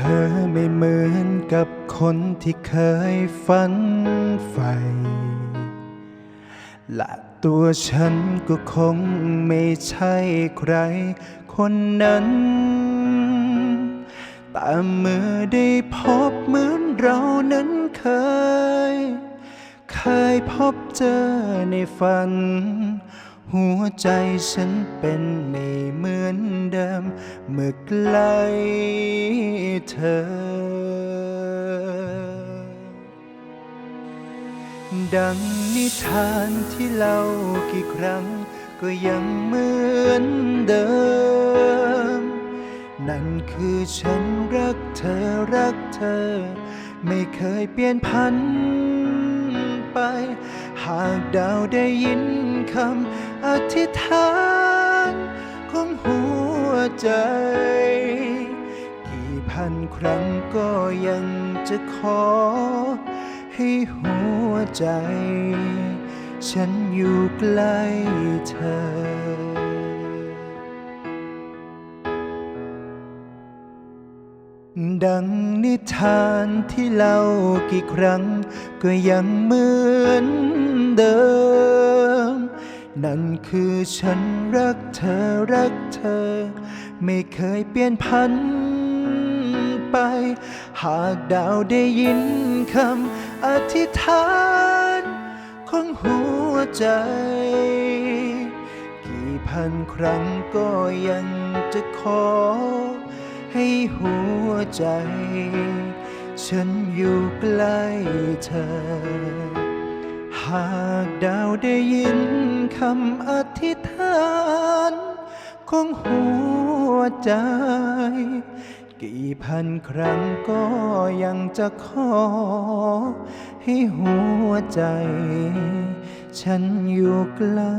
ธอไม่เหมือนกับคนที่เคยฝันใฝ่และตัวฉันก็คงไม่ใช่ใครคนนั้น แต่เมื่อได้พบเหมือนเรานั้นเคย เคยพบเจอในฝัน หัวใจฉันเป็นไม่เหมือนเดิม เมื่อใกล้เธอ ดังนิทานที่เล่ากี่ครั้ง ก็ยังเหมือนเดิม นั่นคือฉันรักเธอรักเธอ ไม่เคยเปลี่ยนพันไป หากดาวได้ยินคำ อธิษฐานของหัวใจ กี่พันครั้งก็ยังจะขอ ให้หัวใจ ฉันอยู่ใกล้เธอดังนิทานที่เล่ากี่ครั้ง ก็ยังเหมือนเดิม นั่นคือฉันรักเธอรักเธอ ไม่เคยเปลี่ยนพันไป หากดาวได้ยินคำอธิษฐานของหัวใจ กี่พันครั้งก็ยังจะขอ ให้หัวใจ ฉันอยู่ใกล้เธอ หากดาวได้ยิน คำอธิษฐานของหัวใจ กี่พันครั้งก็ยังจะขอ ให้หัวใจ ฉันอยู่ใกล้